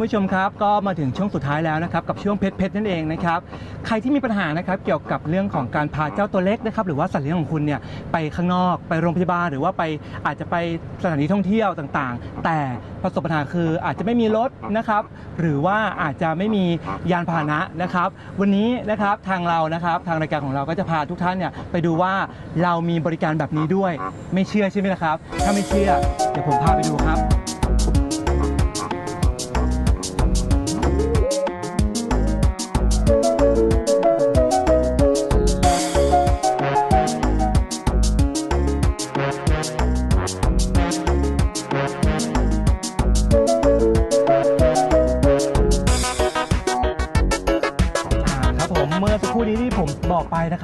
คุณผู้ชมครับก็มาถึงช่วงสุดท้ายแล้วนะครับกับช่วงเพชรเพชรนั่นเองนะครับใครที่มีปัญหานะครับเกี่ยวกับเรื่องของการพาเจ้าตัวเล็กนะครับหรือว่าสัตว์เลี้ยงของคุณเนี่ยไปข้างนอกไปโรงพยาบาลหรือว่าไปอาจจะไปสถานที่ท่องเที่ยวต่างๆ แต่ประสบปัญหาคืออาจจะไม่มีรถนะครับหรือว่าอาจจะไม่มียานพาหนะนะครับ วันนี้นะครับทางเรานะครับทางรายการของเราก็จะพาทุกท่านเนี่ยไปดูว่าเรามีบริการแบบนี้ด้วย ไม่เชื่อใช่ไหมล่ะครับ ถ้าไม่เชื่อเดี๋ยวผมพาไปดูครับ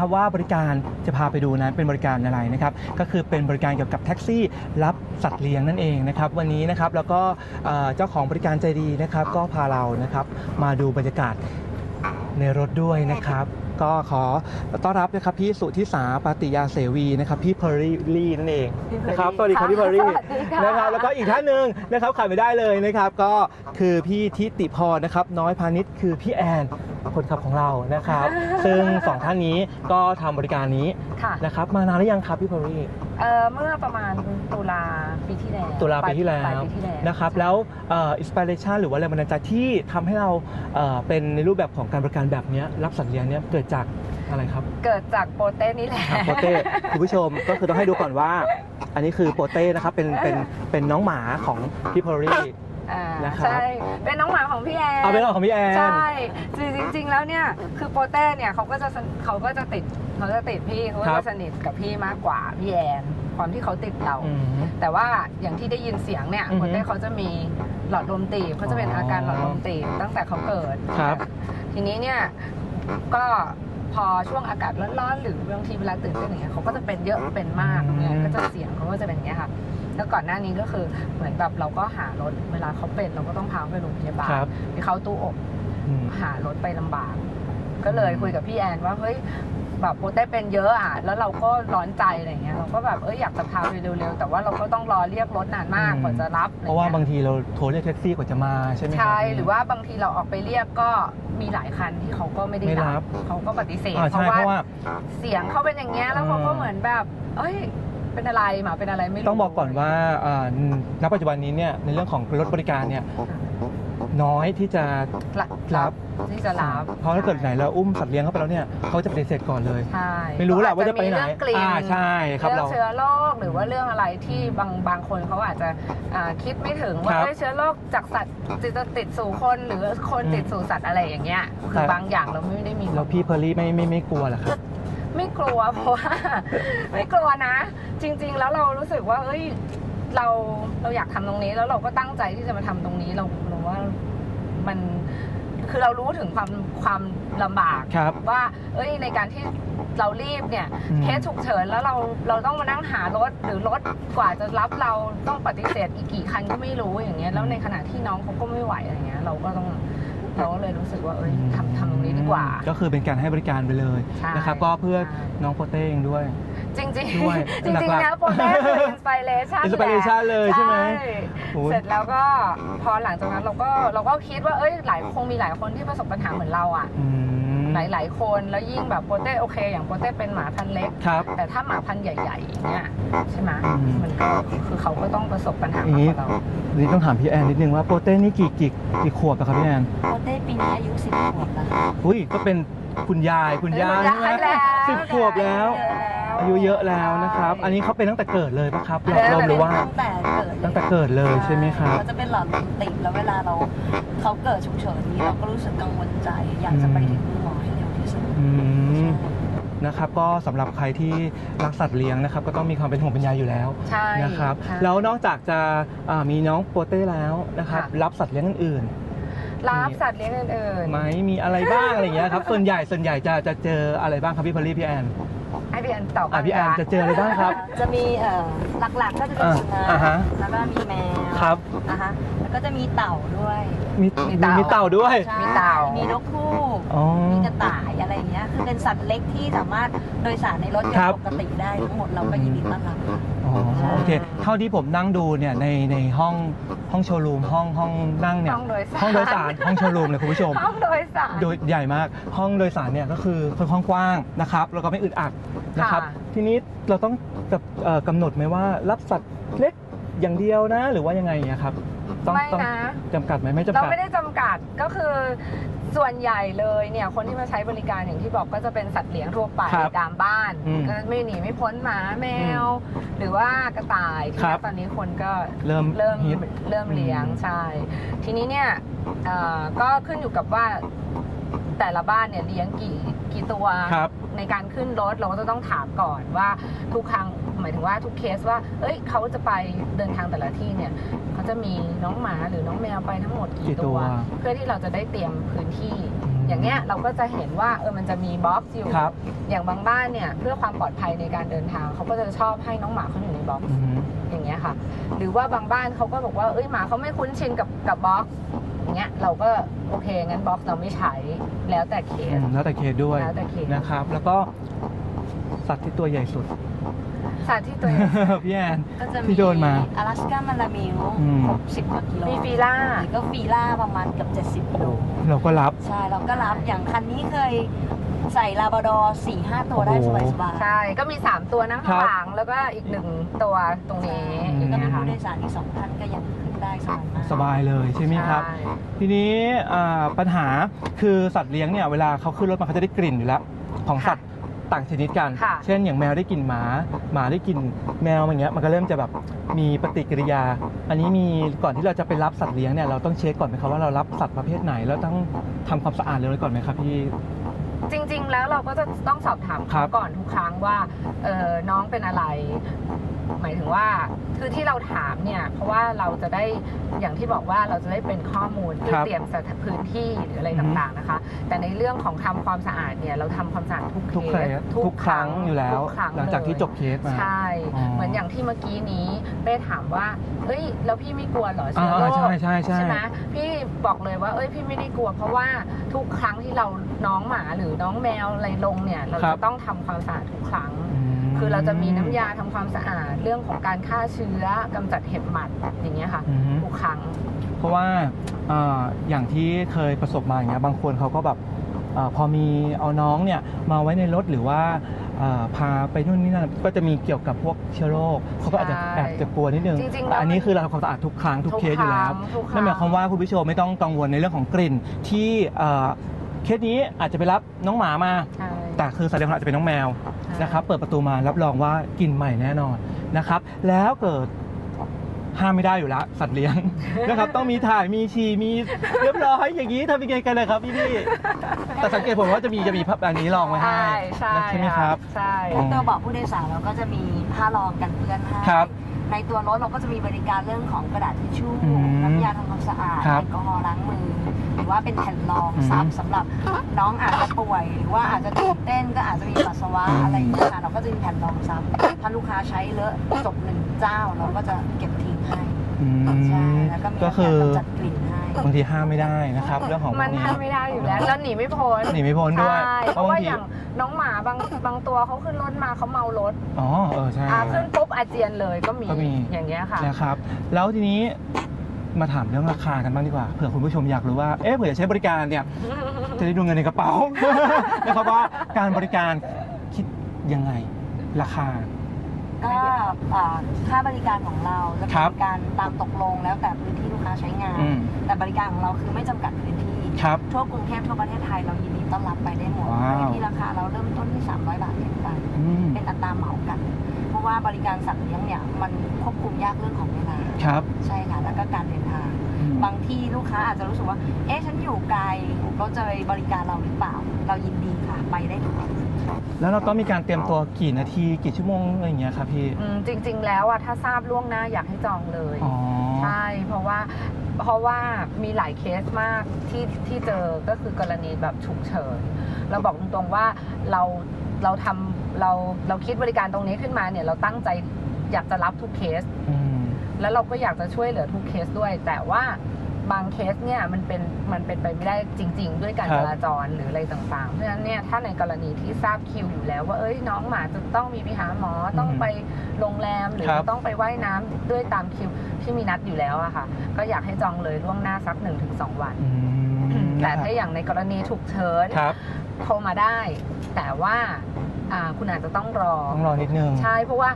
นะครับว่าบริการจะพาไปดูนั้นเป็นบริการอะไรนะครับก็คือเป็นบริการเกี่ยวกับแท็กซี่รับสัตว์เลี้ยงนั่นเองนะครับวันนี้นะครับแล้วก็เอ่อเจ้าของบริการใจดีนะครับก็พาเรานะครับมาดูบรรยากาศในรถด้วยนะครับก็ขอต้อนรับนะครับพี่สุทธิสาปาติยาเสวีนะครับพี่เพอร์รี่นั่นเองนะครับสวัสดีครับพี่เพอร์รี่สวัสดีค่ะนะครับแล้วก็อีกท่านหนึ่งนะครับขาดไม่ได้เลยนะครับ ก็คือพี่ทิติพรนะครับน้อยพาณิชย์คือพี่แอน คนขับของเรานะครับ ซึ่งสองท่านนี้ก็ทำบริการนี้ค่ะนะครับ มานานหรือยังครับพี่พอรี่เอ่อเมื่อประมาณตุลาปีที่แล้วตุลาปีที่แล้ปลายวปีที่แล้วนะครับ แล้วอินสปิเรชันหรือว่าแรงบันดาลใจที่ทำให้เราเอ่อเป็นในรูปแบบของการบริการแบบเนี้ยรับสัตว์เลี้ยงเนี้ยเกิดจากอะไรครับ เกิดจากโปรเต้นี่แหละอะโปเต้คุณผู้ชมก็คือต้องให้ดูก่อนว่า อันนี้คือโปเต้นะครับเป็นเป็นเป็นน้องหมาของพี่พอรี่ อ่านะครับ ใช่ เป็นน้องหมาของพี่แอนเอาเป็นน้องของพี่แอน ใช่คือจริงๆแล้วเนี่ยคือโปรเต้เนี่ยเขาก็จะสนเขาก็จะติดเขาจะติดพี่เขาก็จะสนิทกับพี่มากกว่าพี่แอนความที่เขาติดเรา อืม แต่ว่าอย่างที่ได้ยินเสียงเนี่ยอือฮึ โปรเต้เขาจะมีหลอดลมตีบเขาจะเป็นอาการหลอดลมตีบตั้งแต่เขาเกิด ครับ ทีนี้เนี่ยก็พอช่วงอากาศร้อนๆหรือบางทีเวลาตื่นเต้นอย่างเงี้ยเขาก็จะเป็นเยอะเป็นมากเนี่ยก็จะเสียงเขาก็จะเป็นอย่างเงี้ยค่ะ แล้วก่อนหน้านี้ก็คือเหมือนแบบเราก็หารถเวลาเขาเป็นเราก็ต้องพาเขาไปโรงพยาบาลครับไปเข้าตู้อบอืม หารถไปลำบาก ก็เลยคุยกับพี่แอนว่าเฮ้ยแบบโปรเต้เป็นเยอะอะแล้วเราก็ร้อนใจอะไรเงี้ยเราก็แบบเอ้ยอยากจะพาไปเร็วๆแต่ว่าเราก็ต้องรอเรียกรถนานมากอืม กว่าจะรับเพราะว่าอไงี้ยบางทีเราโทรเรียกแท็กซี่กว่าจะมาใช่ไหมคบ ใช่หรือว่าบางทีเราออกไปเรียกก็มีหลายคันที่เขาก็ไม่ได้ไม่รัรับบเขาก็ปฏิเสธอ่าเพใช่ราะเพราะว่าว่า เสียงเขาเป็นอย่างเงี้ยแล้วเขาก็อืมเหมือนแบบ เอ้ย เป็นอะไรหมาเป็นอะไรไม่รู้ต้องบอกก่อนว่าอ่าณปัจจุบันนี้เนี่ยในเรื่องของรถบริการเนี่ยน้อยที่จะรับรับที่จะรับเพราะถ้าเกิดไหนเราอุ้มสัตว์เลี้ยงเข้าไปแล้วเนี่ยเขาจะปฏิเสธก่อนเลย ใช่ไม่รู้แหละว่าจะไปไหนอจมีเรื่องกลิ่นอ่าใช่ครับเรื่เราองเชื้อโรคหรือว่าเรื่องอะไรที่บางบางคนเขาอาจจะอ่าคิดไม่ถึงว่าครับเอ้ยเชื้อโรคจากสัตว์จะติดสู่คนหรือคนอืมติดสู่สัตว์อะไรอย่างเงี้ยคืครัอบบางอย่างเราไม่ได้มีแล้วพี่เพอร์รี่ไม่ไม่ไม่กลัวเหรอครับไม่กลัวเพราะว่าไม่กลัวนะ จริง ๆ แล้วเรารู้สึกว่าเอ้ยเราเราอยากทำตรงนี้ แล้วเราก็ตั้งใจที่จะมาทำตรงนี้เราเราว่ามันคือเรารู้ถึงความความลำบากครับว่า เอ้ยในการที่เรารีบเนี่ยอืมเคสฉุกเฉินแล้วเราเราต้องมานั่งหารถหรือรถกว่าจะรับเราต้องปฏิเสธอีกกี่คันก็ไม่รู้อย่างเงี้ยแล้วในขณะที่น้องเขาก็ไม่ไหวอะไรเงี้ยเราก็ต้องเราก็เลยรู้สึกว่าเอ้ยทำทำตรงนี้ดีกว่า ก็คือเป็นการให้บริการไปเลยใช่นะครับก็เพื่อใช่น้องโปเต้เองด้วย จริงจริงด้วยจริงหจริงลักๆๆแล้วโปรเต้คืออินสปิเรชัน inspiration เลยใช่ไหมโอ้ย เสร็จแล้วก็พอหลังจากนั้นเราก็เราก็คิดว่าเอ้ยหลายคงมีหลายคนที่ประสบปัญหาเหมือนเราอะ อืมหลายหลายๆคนแล้วยิ่งแบบโปรเต้โอเค อย่างโปรเต้เป็นหมาพันธุ์เล็ก ครับ แต่ถ้าหมาพันธุ์ใหญ่ๆอย่างเนี่ยใช่ไหมอืมมันก็คือเขาก็ต้องประสบปัญหาอย่างมากนี้กว่าเรานี่ต้องถามพี่แอนนิดนึงว่าโปเต้นี่กี่กี่กี่ขวบอะครับพี่แอนโปเต้ปีนี้อายุสิบขวบแล้วค่ะ อุ้ยก็เป็นคุณยายคุณย่าคุณใช่ไหมยายแล้วสิบขวบแล้ว อายุเยอะแล้วนะครับ อันนี้เขาเป็นตั้งแต่เกิดเลยปะครับหลอดลมหรือว่า ตั้งแต่เกิดตั้งแต่เกิดเลยใช่ไหมครับ เขาจะเป็นหลอดลมตีบแล้วเวลาเราเขาเกิดฉุกเฉินนี้เราก็รู้สึกกังวลใจ อยากจะไปถึงคุณหมอให้เร็วที่สุดอืม นะครับก็สำหรับใครที่รักสัตว์เลี้ยงนะครับ ก็ต้องมีความเป็นห่วงเป็นใยอยู่แล้วใช่นะครับใช่แล้วนอกจากจะอ่ามีน้องโปเต้แล้วนะครับ ค่ะ รับสัตว์เลี้ยงอื่นรับสัตว์เลี้ยงอื่นๆไหมมีอะไรบ้างอะไรอย่างเงี้ยครับส่วนใหญ่ส่วนใหญ่จะจะเจออะไรบ้างครับพี่พอลลี่พี่แอนๆ ให้พี่แอนตอบอะพี่แอนจะเจออะไรบ้างครับ จะมีเอ่อหลักๆก็จะเป็นสุนัอ่าขฮะ แล้วก็มีแมวครับ นะคะแล้วก็จะมีเต่าด้วยมีมี มีเต่าด้วย ใช่มีเต่ามีนกคู่อ๋อ มีกระต่ายอะไรอย่างเงี้ยคือเป็นสัตว์เล็กที่สามารถโดยสารในรถยนครับ ต์ปกติได้ทั้งหมดเราก็ยินดีต้อนรับค่ะ อ๋อโอเค เท่าที่ผมนั่งดูเนี่ยในในห้องห้องโชว์รูมห้องห้องนั่งเนี่ยห้องโดยสาร ห้องโดยสารห้องโชว์รูมเลยคุณผู้ชม ห้องโดยสาร โดยใหญ่มากห้องโดยสารเนี่ยก็คือค่อนข้างกว้างนะครับแล้วก็ไม่อึดอัดนะครับ ค่ะ ทีนี้เราต้องกับเอ่อกำหนดไหมว่ารับสัตว์เล็กอย่างเดียวนะ หรือว่ายังไงอะครับ ต้องไม่ต้องนะ จำกัดไหมไม่จำเรากัด ไม่ได้จำกัดก็คือ ส่วนใหญ่เลยเนี่ยคนที่มาใช้บริการอย่างที่บอกก็จะเป็นสัตว์เลี้ยงทั่วไปครับตามบ้านอืมก็ไม่หนีไม่พ้นหมาแมว หรือว่ากระต่ายที่ครับ ตอนนี้คนก็เริ่มเริ่มฮิต เริ่มเลี้ยงอืมใช่ ทีนี้เนี่ยเอ่อก็ขึ้นอยู่กับว่าแต่ละบ้านเนี่ยเลี้ยงกี่กี่ตัว ครับ ในการขึ้นรถเราก็จะต้องถามก่อนว่าทุกครั้ง หมายถึงว่าทุกเคสว่า เอ้ยเขาจะไปเดินทางแต่ละที่เนี่ยเขาจะมีน้องหมาหรือน้องแมวไปทั้งหมดกี่กี่ตัตัววเพื่อที่เราจะได้เตรียมพื้นที่อืมอย่างเงี้ยเราก็จะเห็นว่าเออมันจะมีบ็อกซ์อยู่ครับ อย่างบางบ้านเนี่ยเพื่อความปลอดภัยในการเดินทางเขาก็จะชอบให้น้องหมาเขาอยู่ในบ็อกซ์อืมอย่างเงี้ยค่ะ หรือว่าบางบ้านเขาก็บอกว่าเอ้ยหมาเขาไม่คุ้นชินกับกับบ็อกซ์อย่างเงี้ยเราก็โอเคงั้นบ็อกซ์เราไม่ใช้แล้วแต่เคอืสมแล้วแต่เคสด้วยแล้วแต่เคสนะครับ แล้วก็ สัตว์ที่ตัวใหญ่สุด สัตว์ที่ตัวใหญ่พี่แอนที่โดนมา อลาสก้ามาลามิวอืม หกสิบกว่ากิโลมีฟีล่าก็ฟีล่าประมาณเกือบเจ็ดสิบกิโลเราก็รับ ใช่เราก็รับอย่างคันนี้เคยใส่ลาบราดอร์สี่ห้าตัวได้สบายสบายใช่ ก็มี 3 ตัวนั่งข้างหลังแล้วก็อีกหนึ่งตัวตรงนี้อยู่ก็เงี้มียค่ะผู้โดยสารอีกสองพันก็ยังขึ้นได้สบายมสบายเลยใช่ไหมครับ ใช่ทีนี้ปัญหาคือสัตว์เลี้ยงเนี่ยเวลาเขาขึ้นรถมาเขาจะได้กลิ่นอยู่แล้ว ของสัตว์ ต่างชนิดกัน ค่ะเช่นอย่างแมวได้กลิ่นหมา หมาได้กลิ่นแมวอย่างเงี้ยมันก็เริ่มจะแบบมีปฏิกิริยา อันนี้มีก่อนที่เราจะไปรับสัตว์เลี้ยงเนี่ยเราต้องเช็คก่อนไหมครับว่าเรารับสัตว์ประเภทไหนแล้วต้องทำความสะอาดเลยก่อนไหมครับพี่ จริง ๆ แล้วเราก็จะต้องสอบถามครัเขาบก่อนทุกครั้งว่าเออน้องเป็นอะไร หมายถึงว่าคือที่เราถามเนี่ย เพราะว่าเราจะได้อย่างที่บอกว่าเราจะได้เป็นข้อมูลเพื่อครับเตรียมสถานพื้นที่หรืออะไรอือฮึ ต่างๆนะคะ แต่ในเรื่องของทำความสะอาดเนี่ยเราทำความสะอาดทุกเคทุกเคสสทุกครั้งอยู่แล้ว ทุกครั้งหลังจากที่เยจบเคสมา ใช่ อ๋อ เหมือนอย่างที่เมื่อกี้นี้เป้ถามว่าเอ้ยแล้วพี่ไม่กลัวเหรอเชื้อโรอ่าคใช่ใช่ ใช่ไหมพี่บอกเลยว่าเอ้ยพี่ไม่ได้กลัว เพราะว่าทุกครั้งที่เราน้องหมาหรือน้องแมวอะไรลงเนี่ยเราครัจะบ ต้องทำความสะอาดทุกครั้งมคือเราจะมีน้ำยาทำความสะอาดเรื่องของการฆ่าเชื้อกำจัดเห็บหมัดอย่างเงี้ยค่ะอืมทุกครั้ง เพราะว่าเอ่ออย่างที่เคยประสบมาอย่างเงี้ยบางคนเขาก็แบบเออพอมีเอาน้องเนี่ยมาไว้ในรถหรือว่าเอ่อพาไปนู่นนี่นั่นก็จะมีเกี่ยวกับพวกเชื้อโรคเขาก็อาจจะใช่แอบจะกลัวนิดนึงจริงๆแต่อันนี้แล้วมันคือเราทำความสะอาดทุกครั้งทุกเคสอยู่แล้วทุกครั้ง นั่นหมายความว่าคุณผู้ชมไม่ต้องกังวลในเรื่องของกลิ่นที่เอ่อ เคสนี้อาจจะไปรับน้องหมามา ใช่ แต่คือสัตว์เลี้ยงของเราอาจจะเป็นน้องแมวนะครับ เปิดประตูมารับรองว่ากินใหม่แน่นอนนะครับ แล้วเกิดห้ามไม่ได้อยู่แล้วสัตว์เลี้ยง นะครับต้องมีถ่ายมีฉี่มีเรียบร้อยอย่างนี้ทำยังไงกันเลยครับพี่พี่ๆแต่สังเกตผมว่าจะมีจะมีพับอันนี้รองไว้ให้ใช่ใช่ใช่ไหมครับ ใช่อ๋อตัวเบอกผู้โดยสารเราก็จะมีผ้ารองกันเปื้อนให้ครับ ในตัวรถเราก็จะมีบริการเรื่องของกระดาษทิชชู่อืมน้ำยาทำความสะอาดครัแอบลกอฮอล์ล้างมือ หรือว่าเป็นแผ่นรองอืมซับสำหรับน้องอาจจะป่วย หรือว่าอาจจะตื่นเต้นก็อาจจะมีปัสสาวะอืม อะไรอย่างเงี้ยค่ะเราก็จะมีแผ่นรองซับถ้าลูกค้าใช้เลอะจบหนึ่งเจ้าเราก็จะเก็บทิ้งให้อืมใช่แล้วก็มีก็คือ น้ำยากำจัดกลิ่นให้ บางทีห้ามไม่ได้นะครับเรื่องของพมัวนกนี้ ทำไม่ได้อยู่แล้วแล้วหนีไม่พ้นหนีไม่พ้นด้วย ใช่เพเพราะราะบางว่าทีอย่างน้องหมาบางบางตัวเขาขึ้นรถมาเขาเมารถอ๋อเออใช่ อ่าขึ้นปุ๊บอาเจียนเลยก็มีก็มี อย่างเงี้ยค่ะ นะครับ แล้วทีนี้มาถามเรื่องราคากันบ้างดีกว่าเผื่อคุณผู้ชมอยากรู้ว่าเอ๊ะเผื่อจะใช้บริการเนี่ย จะได้ดูเงินในกระเป๋า นะครับว่าการบริการคิดยังไงราคา ก็อ่าค่าบริการของเราจะครัเป็บ นการตามตกลงแล้วแต่พื้นที่ลูกค้าใช้งาน อืมแต่บริการของเราคือไม่จำกัดพื้นที่ ครับ ทั่วกรุงเทพทั่วประเทศไทยเรายินดีต้อนรับไปได้หมดว้าวโดยที่ราคาเราเริ่มต้นที่ 300 บาทขึ้นไปอืมเป็นอัตราเหมากัน เพราะว่าบริการสัตว์เลี้ยงเนี่ยมันควบคุมยากเรื่องของเวลา ครับใช่ค่ะ แล้วก็การเดินทาง อืม บางที่ลูกค้าอาจจะรู้สึกว่า เอ๊ะ ฉันอยู่ไกลเราจะไปบริการเราหรือเปล่า เรายินดีค่ะ ไปได้ทุกที่ แล้วเราต้องมีการเตรียมตัวกี่นาทีกี่ชั่วโมงอะไรอย่างเงี้ยครับพี่ อืมจริง ๆ แล้วอะถ้าทราบล่วงหน้าอยากให้จองเลย อ๋อ ใช่ เพราะว่าเพราะว่ามีหลายเคสมากที่ที่เจอก็คือกรณีแบบฉุกเฉินเราบอกตรงๆว่าเราเราทำเราเราคิดบริการตรงนี้ขึ้นมาเนี่ยเราตั้งใจอยากจะรับทุกเคส อืม แล้วเราก็อยากจะช่วยเหลือทุกเคสด้วย แต่ว่า บางเคสเนี่ยมันเป็นมันเป็นไปไม่ได้จริง ๆ ด้วยการครับจราจรหรืออะไรต่างๆ เพราะฉะนั้นเนี่ยถ้าในกรณีที่ทราบคิวอยู่แล้ว ว่าเอ้ยน้องหมาจะต้องมีไปหาหมอต้องไปโรงแรมหรือครับต้องไปว่ายน้ำด้วยตามคิวที่มีนัดอยู่แล้วอะค่ะ ก็อยากให้จองเลยล่วงหน้าสัก1-2วันอืมแต่นะครับถ้าอย่างในกรณีฉุกเฉินครับโทรมาได้ แต่ว่าอ่าคุณอาจจะต้องรอต้องรอนิดนึงใช่เพราะว่า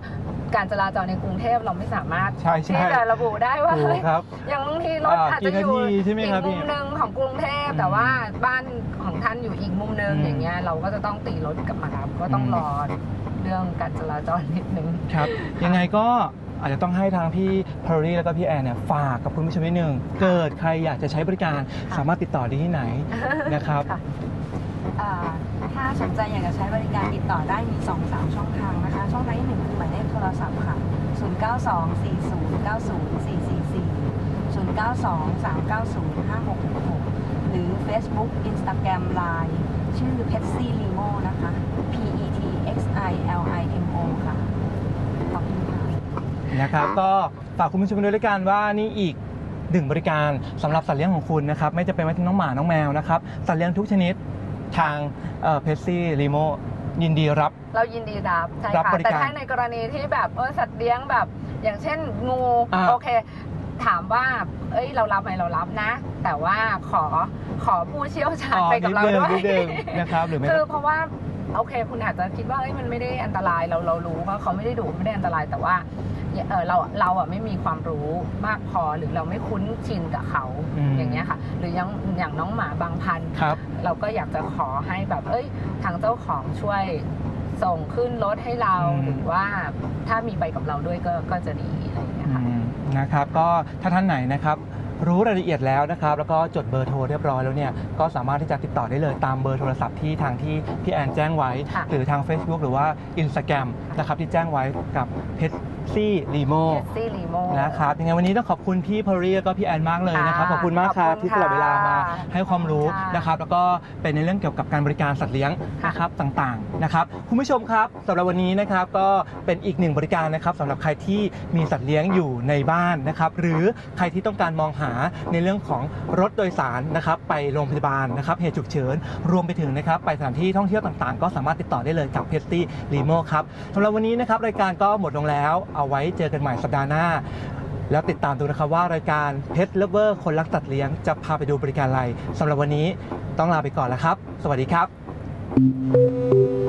การจราจรในกรุงเทพเราไม่สามารถใช่ใช่ที่จะระบุได้ว่าถูกเฮ้ยครับอย่างบางทีรถอ่าอาจจะอยู่กี่นาทีใช่ไหมอีครักบพี่มุมหนึ่งของกรุงเทพอืมแต่ว่าบ้านของท่านอยู่อีกมุมหนึ่งอืม อย่างเงี้ยเราก็จะต้องตีรถกลับมารับก็ต้องอืมรอเรื่องการจราจรนิดนึง ครับ ยังไงก็อาจจะต้องให้ทางพี่พารีแล้วก็พี่แอนเนี่ยฝากกับคุณผู้ชมนิดนึง เกิดใครอยากจะใช้บริการค่ะ สามารถติดต่อได้ที่ไหนนะครับ ค่ะอ่า ถ้าสนใจอยากจะใช้บริการติดต่อได้มี 2 3 ช่องทางนะคะ ช่องทางที่1คือหมายเลขโทรศัพท์ค่ะ 0924090444 0923905666 หรือ Facebook Instagram Line ชื่อ p e t s y Limo นะคะ P E T X I L I M O ค่ะ ขอบคุณค่ะ นะครับก็ฝากคุณผู้ชมด้วยแล้วกันว่านี่อีกหนึ่งบริการสำหรับสัตว์เลี้ยงของคุณนะครับ ไม่จะเป็นว่าที่น้องหมาน้องแมวนะครับ สัตว์เลี้ยงทุกชนิด ทางเพสซี่รีโมยินดีรับ เรายินดีรับใช่รับค่ะบริการแต่ถ้าในกรณีที่แบบเออสัตว์เลี้ยงแบบ อย่างเช่นงูอ่า โอเค ถามว่า เอ้ยเรารับไหมเรารับนะ แต่ว่าขอขอผู้เชี่ยวชาญไปกับเรานิดนึงด้วย นิดนึงนะครับหรือไม่ คือเพราะว่า โอเค คุณอาจจะคิดว่าเอ้ยมันไม่ได้อันตรายเราเรารู้ว่าเขาไม่ได้ดุไม่ได้อันตรายแต่ว่าเออเราเราอะไม่มีความรู้มากพอหรือเราไม่คุ้นชินกับเขาอืมอย่างเงี้ยค่ะ หรือยังอย่างน้องหมาบางพันธุ์ครับเราก็อยากจะขอให้แบบเอ้ย ทางเจ้าของช่วยส่งขึ้นรถให้เราอืมหรือว่าถ้ามีไปกับเราด้วยก็ก็จะดีอะไรอย่างเงี้ยค่ะอืมนะครับ ก็ถ้าท่านไหนนะครับ รู้รายละเอียดแล้วนะครับ แล้วก็จดเบอร์โทรเรียบร้อยแล้วเนี่ยก็สามารถที่จะติดต่อได้เลยตามเบอร์โทรศัพท์ที่ทางที่พี่แอนแจ้งไว้ค่ะหรือทาง Facebook หรือว่า Instagram นะครับที่แจ้งไว้กับเพช ซี่รีโมเจสซี่ลีโม นะครับยังไงวันนี้ต้องขอบคุณพี่พอรีแล้วก็พี่แอนมากเลยนะครับ ค่ะขอบคุณมากครับขอบคุณที่สละเวลามาค่ะให้ความรู้ขอบคุณค่ะนะครับ แล้วก็เป็นในเรื่องเกี่ยวกับการบริการสัตว์เลี้ยงค่ะ นะครับต่างๆนะครับคุณผู้ชมครับสำหรับวันนี้นะครับก็เป็นอีกหนึ่งบริการนะครับสำหรับใครที่มีสัตว์เลี้ยงอยู่ในบ้านนะครับหรือใครที่ต้องการมองหาในเรื่องของรถโดยสารนะครับไปโรงพยาบาลนะครับเหตุฉุกเฉินรวมไปถึงนะครับไปสถานที่ท่องเที่ยวต่างๆ ก็สามารถติดต่อได้เลยกับเพสตี้รีโมครับสำหรับวันนี้นะครับรายการก็หมดลงแล้วเอาไว้เจอกันใหม่สัปดาห์หน้า แล้วติดตามดูนะครับว่ารายการเพชรเลเวอร์คนรักสัตว์เลี้ยงจะพาไปดูบริการอะไรสำหรับวันนี้ต้องลาไปก่อนแล้วครับ สวัสดีครับ